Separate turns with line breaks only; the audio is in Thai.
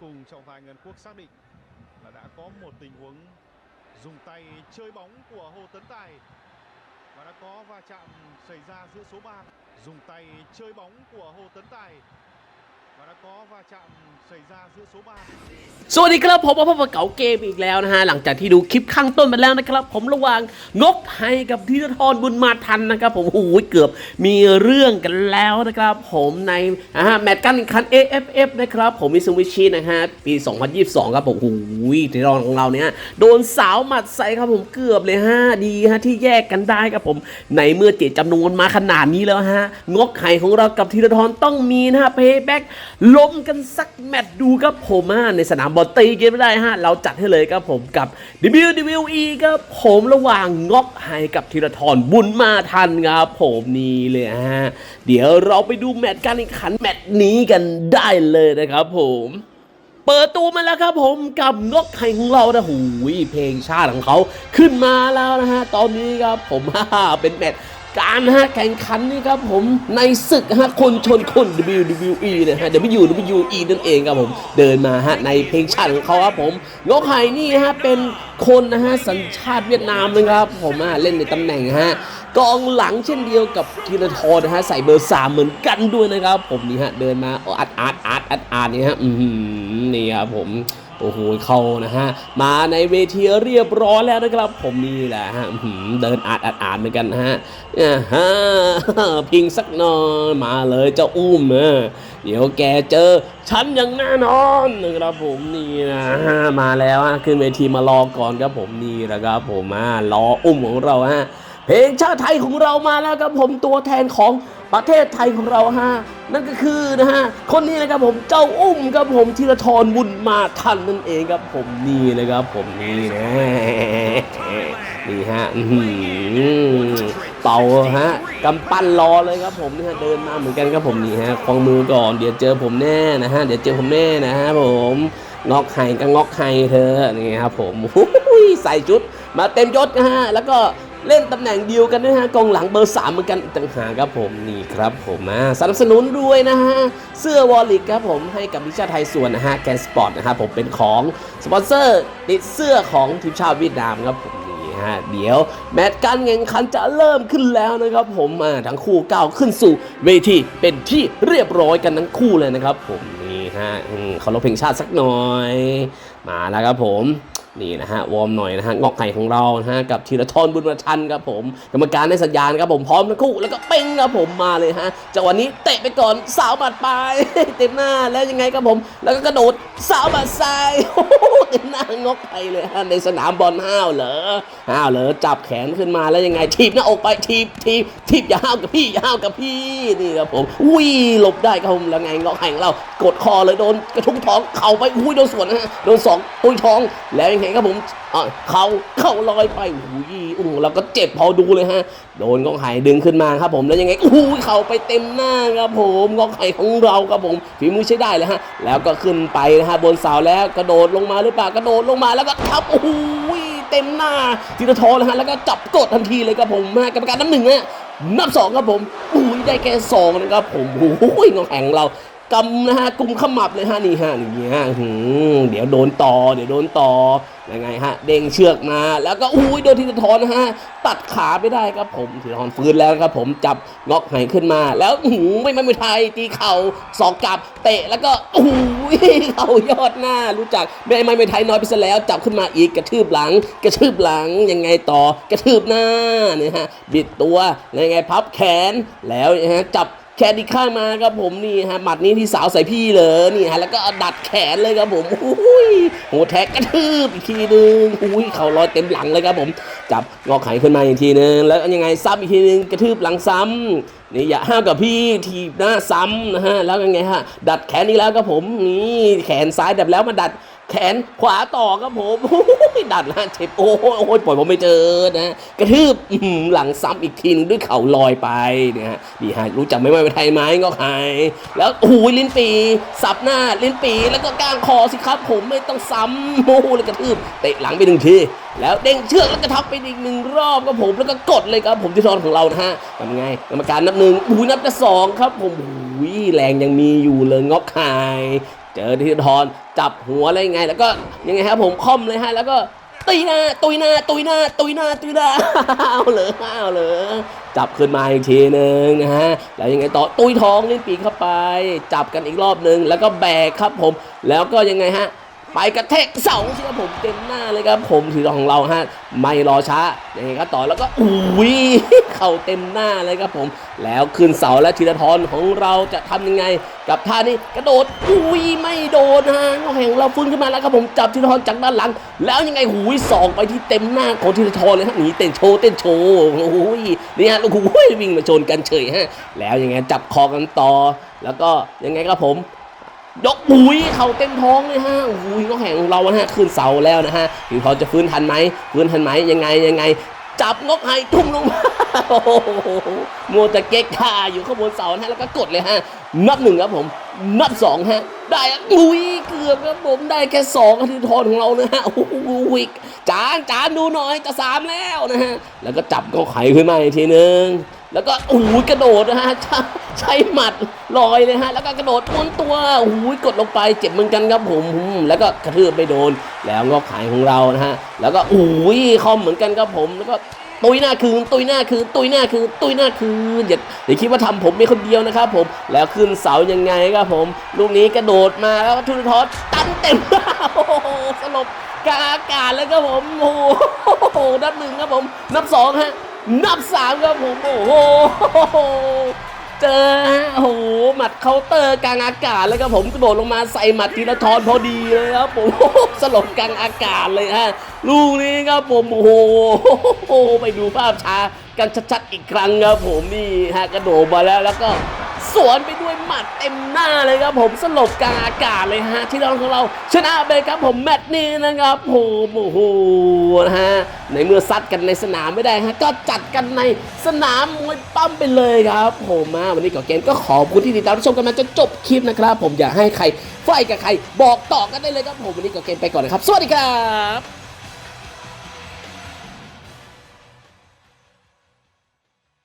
Cùng trọng tài Ngân Quốc xác định là đã có một tình huống dùng tay chơi bóng của Hồ Tấn Tài và đã có va chạm xảy ra giữa số 3 dùng tay chơi bóng của Hồ Tấn Tài
สวัสดีครับผมมาพบกับเก๋าเกมอีกแล้วนะฮะหลังจากที่ดูคลิปข้างต้นไปแล้วนะครับ ผมระหว่างงกไทยกับธีรทรบุญมาทันนะครับ ผมโอ้โหเกือบมีเรื่องกันแล้วนะครับ ผมในอ่าแมตช์การแข่งขัน AFF นะครับ ผมมิซูบิชินะฮะปี 2022 ครับผมโอ้โหธีรทรของเราเนี่ยโดนสาวหมัดใส่ครับผมเกือบเลยฮะดีฮะที่แยกกันได้ครับผมในเมื่อเจตจำนวนมาขนาดนี้แล้วฮะงกไข่ของเรากับธีรทรต้องมีนะฮะเพย์แบ็กล้มกันสักแมตช์ดูครับผมฮะในสนามบอลตีเกันไม่ได้ฮะ เราจัดให้เลยครับผมกับ WWE ครับผมระหว่างงอกไฮกับธีรทรบุญมาทันครับผมนี่เลยฮะ เดี๋ยวเราไปดูแมตช์การแข่งขันแมตช์นี้กันได้เลยนะครับผมเปิดตัวมาแล้วครับผมกับงกไทยของเรานะหูยเพลงชาติของเขาขึ้นมาแล้วนะฮะ ตอนนี้ครับผมฮาเป็นแมตช์ การฮะแข่งขันนี่ครับผมในศึกฮะคนชนคน WWE นะฮะ WWE นั่นเองครับผมเดินมาฮะในเพลงชาติของเขาครับผมงกไห่นี่ฮะเป็นคนนะฮะสัญชาติเวียดนามนะครับผมเล่นในตำแหน่งฮะกองหลังเช่นเดียวกับธีรทรนะฮะใส่เบอร์สามเหมือนกันด้วยนะครับ ผมนี่ฮะเดินมาอัดอัดอัดอัดอัดนี่ฮะนี่ครับผม โอ้โหเข้านะฮะ มาในเวทีเรียบร้อยแล้วนะครับ ผมนี่แหละฮะเดินอัดอัดอัดเหมือนกันนะฮะอ่าฮะพิงสักหน่อยมาเลยเจ้าอุ้มเออเดี๋ยวแกเจอฉันอย่างแน่นอนนะครับผมนี่นะฮะมาแล้วฮะขึ้นเวทีมารอก่อนครับผมนี่แหละครับผมอ่ารออุ้มของเราฮะ เพลงชาติไทยของเรามาแล้วครับผมตัวแทนของประเทศไทยของเราฮะนั่นก็คือนะฮะคนนี้นะครับผมเจ้าอุ้มครับผมธีรทรบุญมาทันนั่นเองครับผมนี่เลยครับผมนี่นะนี่ฮะเป่าฮะกำปั้นรอเลยครับผมนี่ฮะเดินมาเหมือนกันครับผมนี่ฮะควงมือก่อนเดี๋ยวเจอผมแน่นะฮะเดี๋ยวเจอผมแน่นะฮะผมงอกไห้ก็งอกไห้เธอนี่ครับผมใส่ชุดมาเต็มยศนะฮะแล้วก็ เล่นตำแหน่งเดียวกันด้วยฮะกองหลังเบอร์สามเหมือนกันต่างหากครับผมนี่ครับผมอ่าสนับสนุนด้วยนะฮะเสื้อวอลลิกครับผมให้กับทีมชาติไทยส่วนนะฮะแกนสปอร์ตนะครับผมเป็นของสปอนเซอร์ติดเสื้อของทีมชาติเวียดนามครับผมนี่ฮะเดี๋ยวแมตช์การแข่งขันจะเริ่มขึ้นแล้วนะครับผมอ่าทั้งคู่ก้าวขึ้นสู่เวทีเป็นที่เรียบร้อยกันทั้งคู่เลยนะครับผมนี่ฮะอืมเขารพเพลงชาติสักหน่อย มาแล้วครับผม นี่นะฮะวอร์มหน่อยนะฮะงอกไข่ของเรานะฮะกับธีรทรบุญมาทันครับผมกรรมการให้สัญญาณครับผมพร้อมทั้งคู่แล้วก็เป้งครับผมมาเลยฮะจังหวะนี้เตะไปก่อนสาวบัดปลายเต็มหน้าแล้วยังไงครับผม แล้วก็กระโดดสาวบัดซ้ายโอ้โหเต็มหน้างอกไข่เลยฮะในสนามบอลห้าวเหรอห้าวเหรอจับแขนขึ้นมาแล้วยังไงทีบหน้าอกไปทีบทีบทีบอย่าห้าวกับพี่อย่าห้าวกับพี่นี่ครับผมอุ้ยหลบได้ครับผมแล้วไงงอกไข่ของเรากดคอเลยโดนกระทุ้งท้องเข่าไปอุ้ยโดนสวนฮะโดนสองตุ้ยท้องแล้วยังไงครับผมเขาเข้าลอยไปอุ้ยโอ้เราก็เจ็บพอดูเลยฮะ โดนกองไห่ดึงขึ้นมาครับผมแล้วยังไงอุ้ยเข่าไปเต็มหน้าครับผมกองไห่ของเราครับผมฝีมือใช้ได้เลยฮะ แล้วก็ขึ้นไปนะฮะบนเสาแล้วกระโดดลงมาหรือเปล่ากระโดดลงมาแล้วก็ทับโอ้โหเต็มหน้าทีละทอเลยฮะแล้วก็จับกดทันทีเลยครับผมฮะกรรมการน้ำหนึ่งฮะนับสองครับผมอุ้ยได้แค่สองนะครับผมโอ้ยกองแห่งเรา กำนะฮะกุมขมับเลยฮะนี่ฮะนี่ฮะหืมเดี๋ยวโดนต่อ เดี๋ยวโดนต่อยังไงฮะ เด้งเชือกมา แล้วก็อุ้ยโดนทีละทอนนะฮะ ตัดขาไม่ได้ครับผมทีละทอนฟื้นแล้วครับผมจับงอกไหขึ้นมา แล้วหูไม่ไม่ไม่ไทยตีเข่าสอกกลับเตะแล้วก็อุ้ยเข่ายอดหน้า รู้จักไม่ไม่ไม่ไทยน้อยไปซะแล้ว จับขึ้นมาอีกกระทืบหลัง กระทืบหลังยังไงต่อกระทืบหน้าเนี่ยฮะบิดตัวแล้วยังไงพับแขนแล้วนะฮะจับ แขนอีกข้างมาครับผมนี่ฮะหมัดนี้ที่สาวใส่พี่เลยนี่ฮะแล้วก็ดัดแขนเลยครับผมอุ้ยโหแท็กกระทืบอีกทีนึงอุ้ยเข่าลอยเต็มหลังเลยครับผมจับงอไขขึ้นมาอีกทีนึงแล้วยังไงซ้ำอีกทีนึงกระทืบหลังซ้ำนี่อย่าห้ามกับพี่ทีบหน้าซ้ำนะฮะแล้วยังไงฮะดัดแขนอีกแล้วครับผมนี่แขนซ้ายดับแล้วมาดัด แขนขวาต่อครับผมดัดละเจ็บโอ้ยโอ้ยปล่อยผมไม่เจอนะกระทืบหลังซ้ำอีกทีนึงด้วยเข่าลอยไปเนี่ยฮะดีฮะรู้จักไหมว่าเป็นไทยไหมก็หายแล้วโอ้ยลิ้นปี สับหน้าลิ้นปีแล้วก็ก้างคอสิครับ ผมไม่ต้องซ้ำโอ้โหแล้วกระทืบเตะหลังไปหนึ่งทีแล้วเด้งเชือกแล้วก็ทับไปอีกหนึ่งรอบครับผมแล้วก็กดเลยครับผมที่ทอนของเรานะฮะทำไงกรรมการนับหนึ่งอุ้ยนับจะสองครับผมอุ้ยแรงยังมีอยู่เลยงอกหาย เจอธีรทรจับหัวอะไรยังไง แล้วก็ยังไงครับผมค่อมเลยฮะแล้วก็ตีหน้าตุยหน้าตุยหน้าตุยหน้าตุยหน้าเอาเลยเอาเลยจับขึ้นมาอีกทีหนึ่งนะฮะแล้วยังไงต่อตุยท้องนี่ปีกเข้าไป จับกันอีกรอบหนึ่งแล้วก็แบกครับผม แล้วก็ยังไงฮะ ไปกระแทกเสาใช่ครับผมเต็มหน้าเลยครับผมถือของเราฮะไม่รอช้ายังไงครับต่อแล้วก็อุ้ยเข่าเต็มหน้าเลยครับผม แล้วขึ้นเสาและธีรทรของเราจะทำยังไง กับท่านี้กระโดดอุ้ยไม่โดนฮะแห่งเราฟื้นขึ้นมาแล้วครับผมจับธีรทรจากด้านหลัง แล้วยังไงหูยสองไปที่เต็มหน้าของธีรทรเลยฮะหนีเต้นโชว์เต้นโชว์โอ้ยนี่ฮะโอ้ยวิ่งมาชนกันเฉยฮะแล้วยังไงจับคอกันต่อ แล้วก็ยังไงครับผม ยกบุยเข่าเต็มท้องเลยฮะอุ้ยนกแห่งเราฮะขึ้นเสาแล้วนะฮะถึงเขาจะฟื้นทันไหมฟื้นทันไหมยังไงยังไง จับนกไห้ทุ่มลงมาโอ้โหมัวแต่เก๊กท่าอยู่ข้างบนเสาฮะแล้วก็กดเลยฮะนับหนึ่งครับผม นับสองฮะ ได้อุ้ยเกือบครับผมได้แค่สองทิตย์ทอนของเรานะฮะโอ้โหจานจานดูหน่อยจะสามแล้วนะฮะแล้วก็จับนกไข่ขึ้นมาอีกทีนึงแล้วก็โอ้โหกระโดดนะฮะช้ใช้หมัด ลอยเลยฮะ แล้วก็กระโดดม้วนตัวโอ้โหกดลงไปเจ็บเหมือนกันครับผมแล้วก็กระทืบไม่โดน แล้วงอกขายของเรานะฮะ แล้วก็โอ้ยคอมเหมือนกันครับผม แล้วก็ตุยหน้าคืน ตุยหน้าคืน ตุยหน้าคืน ตุยหน้าคืนอย่าอย่าคิดว่าทำผมเป็นคนเดียวนะครับผม แล้วขึ้นเสายังไงครับผม ลูกนี้กระโดดมาแล้วก็ทุนทอดตันเต็มโอ้โหสลบกาอากาศแล้วครับผม โอ้โหนับหนึ่งครับผม นับสองฮะ นับสามครับผม โอ้โห เจอฮะโอ้โหหมัดเคาน์เตอร์กลางอากาศแล้วครับผมกระโดดลงมาใส่หมัดทีละทอนพอดีเลยครับผมสลบกลางอากาศเลยฮะลูกนี้ครับผมโอ้โหไปดูภาพช้ากันชัดๆอีกครั้งครับผมนี่ฮะกระโดดมาแล้วแล้วก็ สวนไปด้วยหมัดเต็มหน้าเลยครับผมสลบกลางอากาศเลยฮะที่เราของเรา ชนะไปครับผมแมตช์นี้นะครับโอ้โหนะฮะในเมื่อซัดกันในสนามไม่ได้ฮะก็จัดกันในสนามมวยปั้มไปเลยครับผมมาวันนี้ก่อเกมก็ขอบคุณที่ติดตามชมกันมาจนจบคลิปนะครับ ผมอยากให้ใครไฟกับใคร บอกต่อกันได้เลยครับผมวันนี้ก่อเกมไปก่อนนะครับ สวัสดีครับ